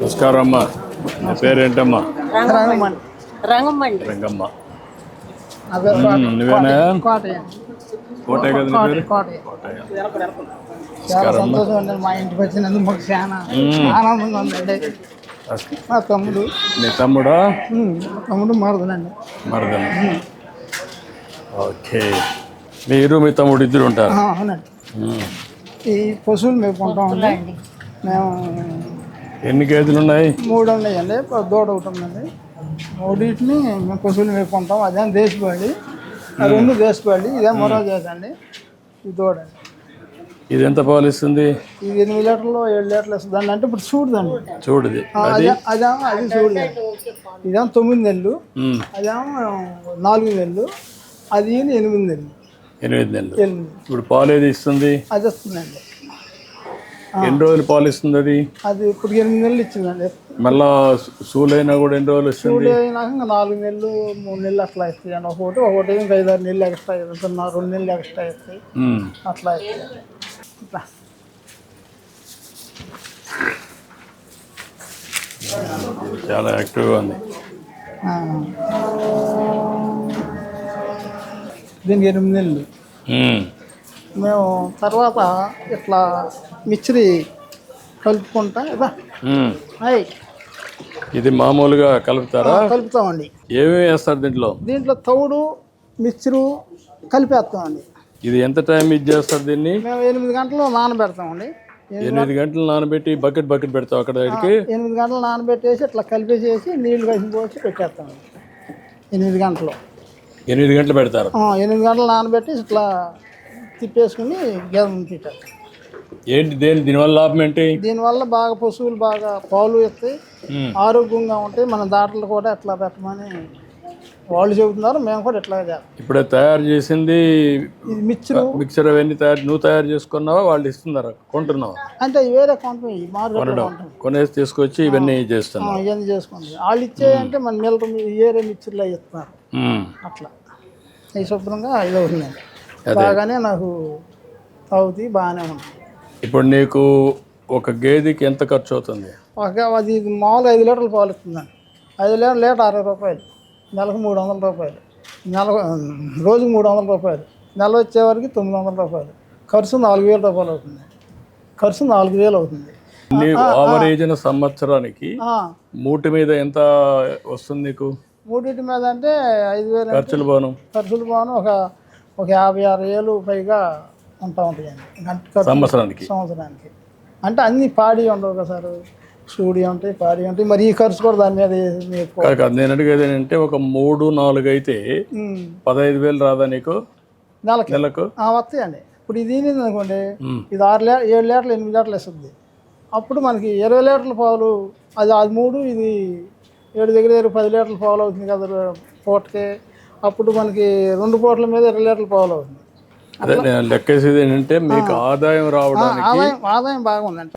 నమస్కారం అమ్మా నీ పేరేంటమ్మా? రంగమ్మ. నువ్వేనా? కోటే కదా నీ పేరు? కోటయ్య. కోటయ్య. చాలా సంతోషం అండి మా ఇంటికి వచ్చినందుకు మాకు చాలా ఆనందంగా ఉందండి. మా తమ్ముడు. నీ తమ్ముడా? ఉమ్, మా తమ్ముడు మరదలండి. మరదమ్మ ఓకే. మీరు మీ తమ్ముడు ఇద్దరు ఉంటారు. అవునండి. మ్మ్. ఈ పశువులు మేపుకుంటామండి. మేము ఎన్ని గేదెలు ఉన్నాయి? మూడు ఉన్నాయండి దూడ ఒకటి ఉందండి. మూడింటిని మేము పశువులు మేపుకుంటాం అదేం దేశపాళి రెండు దేశపాళి ఇదే మరో చేసండి ఈ దూడ. ఇది ఎంత పాలు ఇస్తుంది? ఇది ఎనిమిది లీటర్లు ఏడు లీటర్లు ఇస్తుందండి అంటే ఇప్పుడు చూడదండి. చూడు ఇది ఆ, అదే? అది చూడలేదు. ఇదేమో తొమ్మిది నెలలు. అదేమో నాలుగు నెలలు అది ఎనిమిది నెలలు. ఎనిమిది నెలలు. ఇప్పుడు పాలు ఏది ఇస్తుంది? అది వస్తుందండి. ఎన్ని రోజులు పాలు ఇస్తుంది అది? అది ఇప్పుడు ఎనిమిది నెలలు ఇచ్చిందండి. మళ్ళా సూలైనా కూడా ఎన్ని రోజులు ఇస్తుంది అయినాక నాలుగు నెలలు మూడు నెలలు అట్లా ఇస్తాయండి ఒకటి ఒకటి ఇంకా ఐదు ఆరు నెలలు ఎక్స్ట్రా ఇస్తున్నా రెండు నెలలు ఎక్స్ట్రా ఇస్తాయి. అట్లా ఇస్తాయి ఇట్లా. చాలా యాక్టివ్గా ఉంది. దీనికి ఎనిమిది నెలలు. మ్మ్. తర్వాత ఇట్లా మిక్చరీ కలుపుకుంటా ఇదా. హాయ్. ఇది మామూలుగా కలుపుతారా? కలుపుతామండి. ఏమేమి వేస్తారు దీంట్లో? దీంట్లో తౌడు మిక్చరు కలిపేస్తామండి. ఇది ఎంత టైం ఇది చేస్తారు దీన్ని? మేము ఎనిమిది గంటలు నానబెడతామండి. ఎనిమిది గంటలు నానబెట్టి బకెట్ బకెట్ పెడతావు అక్కడ దగ్గరికి ఎనిమిది గంటలు నానబెట్టేసి ఇట్లా కలిపేసేసి నీళ్ళు కలిసి పోసి పెట్టేస్తామండి. ఎనిమిది గంటలు. ఎనిమిది గంటలు పెడతారు. ఎనిమిది గంటలు నానబెట్టి ఇట్లా తిప్పేసుకుని గేదె పెట్టారు ఏంటి దేని దీనివల్ల లాభం ఏంటి? దీనివల్ల బాగా పశువులు బాగా పాలు ఇస్తాయి. ఆరోగ్యంగా ఉంటాయి. మన దాంట్లో కూడా ఎట్లా పెట్టమని వాళ్ళు చెబుతున్నారు. మేము కూడా చేస్తాం. ఇప్పుడే తయారు చేసింది మిక్చరు. మిక్సర్ అవన్నీ తయారు నువ్వు తయారు చేసుకున్నావా? వాళ్ళు ఇస్తున్నారా? కొంటున్నావా? అంటే వేరే కొంటాం ఈ మార్కెట్లో కొంటాం కొనేసి తీసుకొచ్చి ఇవన్నీ ఆ, చేస్తున్నావు ఇవన్నీ చేసుకుంటాం వాళ్ళు ఇచ్చేయంటే మన మిల్లర్ ఏరే మిక్చర్లో ఇస్తున్నారు. అట్లా. ఈ శుభ్రంగా ఇది బాగానే నాకు తాగుతాయి బాగానే ఉంటుంది ఇప్పుడు నీకు ఒక గేదెకి ఎంత ఖర్చు అవుతుంది? ఒక అది మామూలుగా ఐదు లీటర్లు పాలు ఇస్తుందండి. ఐదు లీటర్ లీటర్ అరవై రూపాయలు నెలకు మూడు వందల రూపాయలు నెల రోజుకు మూడు వందల రూపాయలు నెల వచ్చేవరకు తొమ్మిది వందల రూపాయలు. ఖర్చు నాలుగు వేల రూపాయలు అవుతుంది. ఖర్చు నాలుగు వేలు అవుతుంది. ఆవరేజ్న సంవత్సరానికి మూటి మీద ఎంత వస్తుంది నీకు? మూడింటి మీద అంటే ఐదు వేలు ఖర్చులు పోను ఖర్చులు పోను ఒక ఒక యాభై ఆరు వేలు పైగా ఉంటా ఉంటాయండి సంవత్సరానికి. సంవత్సరానికి. అంటే అన్ని పాడి ఉండవు కదా సార్? సూడి ఉంటాయి పాడి ఉంటాయి. మరి ఈ ఖర్చు కూడా దాని మీద నేను అడిగేది ఏంటంటే ఒక మూడు నాలుగు అయితే పదహైదు వేలు రాదా నీకు? నెలకి. నెలకు? వస్తాయండి. ఇప్పుడు ఇది అనుకోండి. ఇది ఆరు లే ఏడు లీటర్లు ఎనిమిది లీటర్లు ఇస్తుంది అప్పుడు మనకి ఇరవై లీటర్ల పాలు అది అది మూడు ఇది ఏడు దగ్గర దగ్గర పది లీటర్ల పాలు అవుతుంది కదా పూటకి. అప్పుడు మనకి రెండు పూటల మీద ఇరవై లీటర్ల పాలు అవుతుంది. అదే నేను లెక్కేసేది ఏంటంటే మీకు ఆదాయం రావడానికి ఆదాయం ఆదాయం బాగుందండి